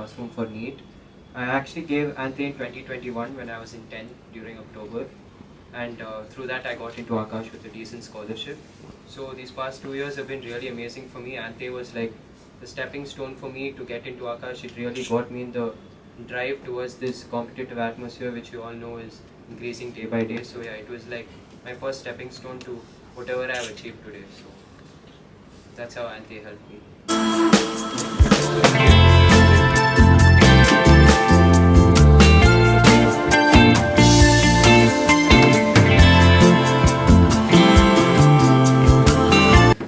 classroom for NEET. I actually gave Ante in 2021 when I was in 10 during October, and uh, through that I got into Akash with a decent scholarship. So these past two years have been really amazing for me. Ante was like the stepping stone for me to get into Akash. It really got me in the drive towards this competitive atmosphere, which you all know is increasing day by day. So yeah, it was like my first stepping stone to whatever I have achieved today. So that's how Ante helped me.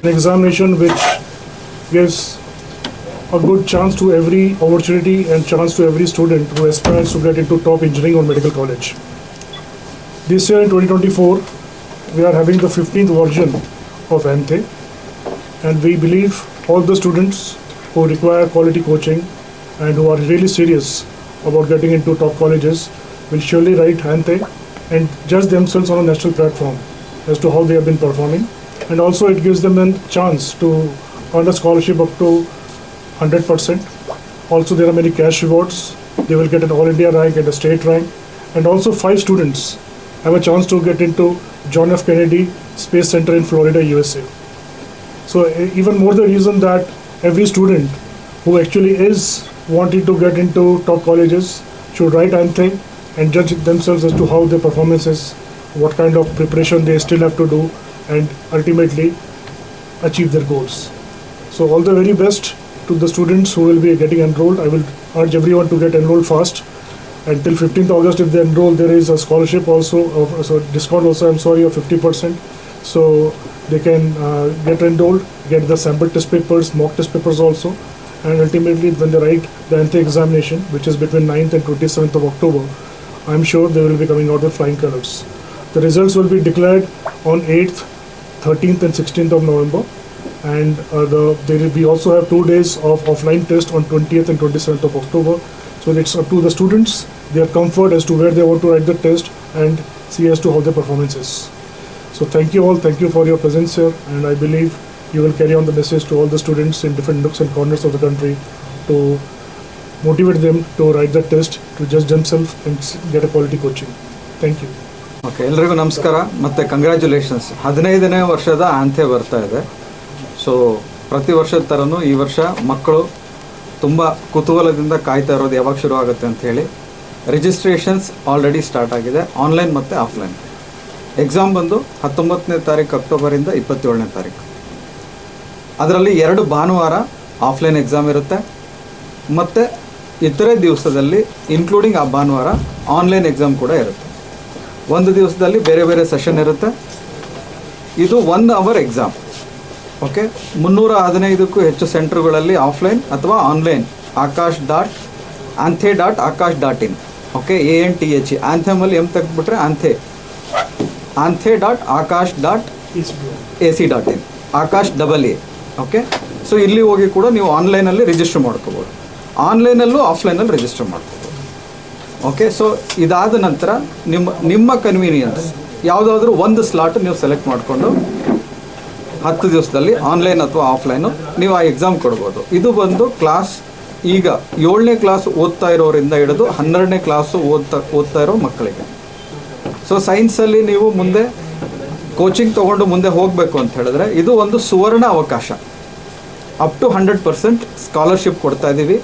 An examination which gives a good chance to every opportunity and chance to every student who aspires to get into top engineering or medical college. This year in 2024, we are having the 15th version of ANTE and we believe all the students who require quality coaching and who are really serious about getting into top colleges will surely write ANTE and judge themselves on a national platform as to how they have been performing and also it gives them a chance to earn a scholarship up to 100%. Also there are many cash rewards. They will get an all India rank and a state rank and also five students have a chance to get into John F. Kennedy Space Center in Florida, USA. So even more the reason that every student who actually is wanting to get into top colleges should write and think and judge themselves as to how their performance is, what kind of preparation they still have to do, and ultimately achieve their goals. So all the very best to the students who will be getting enrolled. I will urge everyone to get enrolled fast. Until 15th August, if they enroll, there is a scholarship also, of, so discount also, I'm sorry, of 50%. So they can uh, get enrolled, get the sample test papers, mock test papers also. And ultimately, when they write the entry examination, which is between 9th and 27th of October, I'm sure they will be coming out with flying colors. The results will be declared on 8th, 13th and 16th of November. And uh, the, there be also have two days of offline test on 20th and 27th of October. So it's up to the students, their comfort as to where they want to write the test and see as to how their performance is. So thank you all, thank you for your presence here and I believe you will carry on the message to all the students in different nooks and corners of the country to motivate them to write the test, to judge themselves and get a quality coaching. Thank you. Okay ಎಲ್ರಿಗೂ ನಮಸ್ಕಾರ. ಮತ್ತು congratulations ಹದಿನೈದನೇ ವರ್ಷದ ಅಂತ್ಯ ಬರ್ತಾ ಇದೆ. So ಪ್ರತಿ ವರ್ಷದ ಥರನೂ ಈ ವರ್ಷ ಮಕ್ಕಳು ತುಂಬ ಕುತೂಹಲದಿಂದ ಕಾಯ್ತಾ ಇರೋದು ಯಾವಾಗ ಶುರು ಆಗುತ್ತೆ ಅಂತ ಹೇಳಿ ರಿಜಿಸ್ಟ್ರೇಷನ್ಸ್ ಆಲ್ರೆಡಿ ಸ್ಟಾರ್ಟ್ ಆಗಿದೆ ಆನ್ಲೈನ್ ಮತ್ತು ಆಫ್ಲೈನ್ ಎಕ್ಸಾಮ್ ಬಂದು ಹತ್ತೊಂಬತ್ತನೇ ತಾರೀಕು ಅಕ್ಟೋಬರಿಂದ ಇಪ್ಪತ್ತೇಳನೇ ತಾರೀಕು. ಅದರಲ್ಲಿ ಎರಡು ಭಾನುವಾರ ಆಫ್ಲೈನ್ ಎಕ್ಸಾಮ್ ಇರುತ್ತೆ. ಮತ್ತು ಇತರೆ ದಿವಸದಲ್ಲಿ ಇನ್ಕ್ಲೂಡಿಂಗ್ ಆ ಭಾನುವಾರ ಆನ್ಲೈನ್ ಎಕ್ಸಾಮ್ ಕೂಡ ಇರುತ್ತೆ. ಒಂದು ದಿವಸದಲ್ಲಿ ಬೇರೆ ಬೇರೆ ಸೆಷನ್ ಇರುತ್ತೆ. ಇದು ಒನ್ ಅವರ್ ಎಕ್ಸಾಮ್ ಓಕೆ ಮುನ್ನೂರ ಹದಿನೈದಕ್ಕೂ ಹೆಚ್ಚು ಸೆಂಟರ್ಗಳಲ್ಲಿ ಆಫ್ಲೈನ್ ಅಥವಾ online Aakash dot ANTHE dot Aakash dot in okay A N T H ಆಂಥೆಮಲ್ಲಿ M ತೆಗೆದ್ಬಿಟ್ರೆ ANTHE ANTHE dot Aakash dot A C dot in Aakash double A okay so ಇಲ್ಲಿ ಹೋಗಿ ಕೂಡ ನೀವು ಆನ್ಲೈನಲ್ಲಿ ರಿಜಿಸ್ಟರ್ ಮಾಡ್ಕೋಬೋದು. ಆನ್ಲೈನಲ್ಲೂ ಆಫ್ಲೈನಲ್ಲಿ ರಿಜಿಸ್ಟರ್ ಮಾಡ್ಕೋಬೋದು. ಓಕೆ ಸೊ ಇದಾದ ನಂತರ ನಿಮ್ಮ ನಿಮ್ಮ ಕನ್ವೀನಿಯನ್ಸ್ ಯಾವುದಾದ್ರೂ ಒಂದು ಸ್ಲಾಟ್ ನೀವು ಸೆಲೆಕ್ಟ್ ಮಾಡಿಕೊಂಡು ಹತ್ತು ದಿವಸದಲ್ಲಿ ಆನ್ಲೈನ್ ಅಥವಾ ಆಫ್ಲೈನು ನೀವು ಆ ಎಕ್ಸಾಮ್ ಕೊಡ್ಬೋದು. ಇದು ಬಂದು ಕ್ಲಾಸ್ ಈಗ ಏಳನೇ ಕ್ಲಾಸ್ ಓದ್ತಾ ಇರೋರಿಂದ ಹಿಡಿದು ಹನ್ನೆರಡನೇ ಕ್ಲಾಸು ಓದ್ತಾ ಓದ್ತಾ ಇರೋ ಮಕ್ಕಳಿಗೆ. ಸೊ ಸೈನ್ಸಲ್ಲಿ ನೀವು ಮುಂದೆ ಕೋಚಿಂಗ್ ತೊಗೊಂಡು ಮುಂದೆ ಹೋಗಬೇಕು ಅಂತ ಹೇಳಿದ್ರೆ ಇದು ಒಂದು ಸುವರ್ಣ ಅವಕಾಶ. Up to hundred percent scholarship ಕೊಡ್ತಾ ಇದ್ದೀವಿ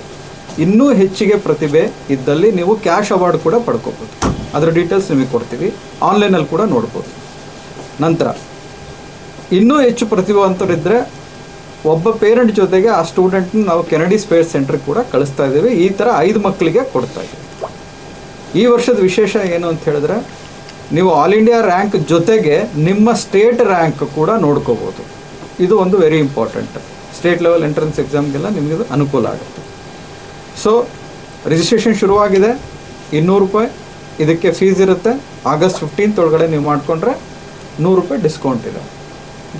ಇನ್ನೂ ಹೆಚ್ಚಿಗೆ ಪ್ರತಿಭೆ ಇದ್ದಲ್ಲಿ ನೀವು ಕ್ಯಾಶ್ ಅವಾರ್ಡ್ ಕೂಡ ಪಡ್ಕೋಬೋದು. ಅದರ ಡೀಟೇಲ್ಸ್ ನಿಮಗೆ ಕೊಡ್ತೀವಿ. ಆನ್ಲೈನಲ್ಲಿ ಕೂಡ ನೋಡ್ಬೋದು. ನಂತರ, ಇನ್ನೂ ಹೆಚ್ಚು ಪ್ರತಿಭಾವಂತರಿದ್ದರೆ ಒಬ್ಬ ಪೇರೆಂಟ್ ಜೊತೆಗೆ ಆ ಸ್ಟೂಡೆಂಟ್ನ ನಾವು ಕೆನಡಿ ಸ್ಪೇಸ್ ಸೆಂಟ್ರಿಗೆ ಕೂಡ ಕಳಿಸ್ತಾ ಇದ್ದೀವಿ. ಈ ಥರ ಐದು ಮಕ್ಕಳಿಗೆ ಕೊಡ್ತಾ ಇದ್ದೀವಿ. ಈ ವರ್ಷದ ವಿಶೇಷ ಏನು ಅಂತ ಹೇಳಿದ್ರೆ, ನೀವು ಆಲ್ ಇಂಡಿಯಾ ರ್ಯಾಂಕ್ ಜೊತೆಗೆ ನಿಮ್ಮ ಸ್ಟೇಟ್ ರ್ಯಾಂಕ್ ಕೂಡ ನೋಡ್ಕೋಬೋದು. ಇದು ಒಂದು very important state level entrance ಎಕ್ಸಾಮ್ಗೆಲ್ಲ ನಿಮಗೆ ಅನುಕೂಲ ಆಗುತ್ತೆ. ಸೊ ರಿಜಿಸ್ಟ್ರೇಷನ್ ಶುರುವಾಗಿದೆ, ಇನ್ನೂರು ರೂಪಾಯಿ. ಇದಕ್ಕೆ ಫೀಸ್ ಇರುತ್ತೆ. ಆಗಸ್ಟ್ ಫಿಫ್ಟೀನ್ತ್ ಒಳಗಡೆ ನೀವು ಮಾಡಿಕೊಂಡ್ರೆ ನೂರು ರೂಪಾಯಿ ಡಿಸ್ಕೌಂಟ್ ಇದೆ.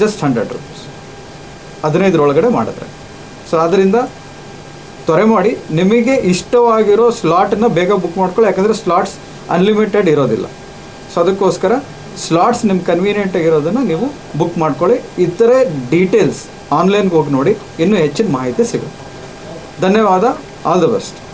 ಜಸ್ಟ್ ಹಂಡ್ರೆಡ್ ರುಪೀಸ್ ಹದಿನೈದರೊಳಗಡೆ ಮಾಡಿದ್ರೆ. ಸೊ ಅದರಿಂದ ತ್ವರೆ ಮಾಡಿ, ನಿಮಗೆ ಇಷ್ಟವಾಗಿರೋ ಸ್ಲಾಟನ್ನ ಬೇಗ ಬುಕ್ ಮಾಡ್ಕೊಳ್ಳಿ. ಯಾಕಂದರೆ ಸ್ಲಾಟ್ಸ್ ಅನ್ಲಿಮಿಟೆಡ್ ಇರೋದಿಲ್ಲ. ಸೊ ಅದಕ್ಕೋಸ್ಕರ ಸ್ಲಾಟ್ಸ್ ನಿಮ್ಮ ಕನ್ವೀನಿಯೆಂಟ್ ಆಗಿರೋದನ್ನು ನೀವು ಬುಕ್ ಮಾಡ್ಕೊಳ್ಳಿ. ಇತರೆ ಡೀಟೇಲ್ಸ್ ಆನ್ಲೈನ್ಗೆ ಹೋಗಿ ನೋಡಿ. ಇನ್ನೂ ಹೆಚ್ಚಿನ ಮಾಹಿತಿ ಸಿಗುತ್ತೆ. ಧನ್ಯವಾದ. All the best.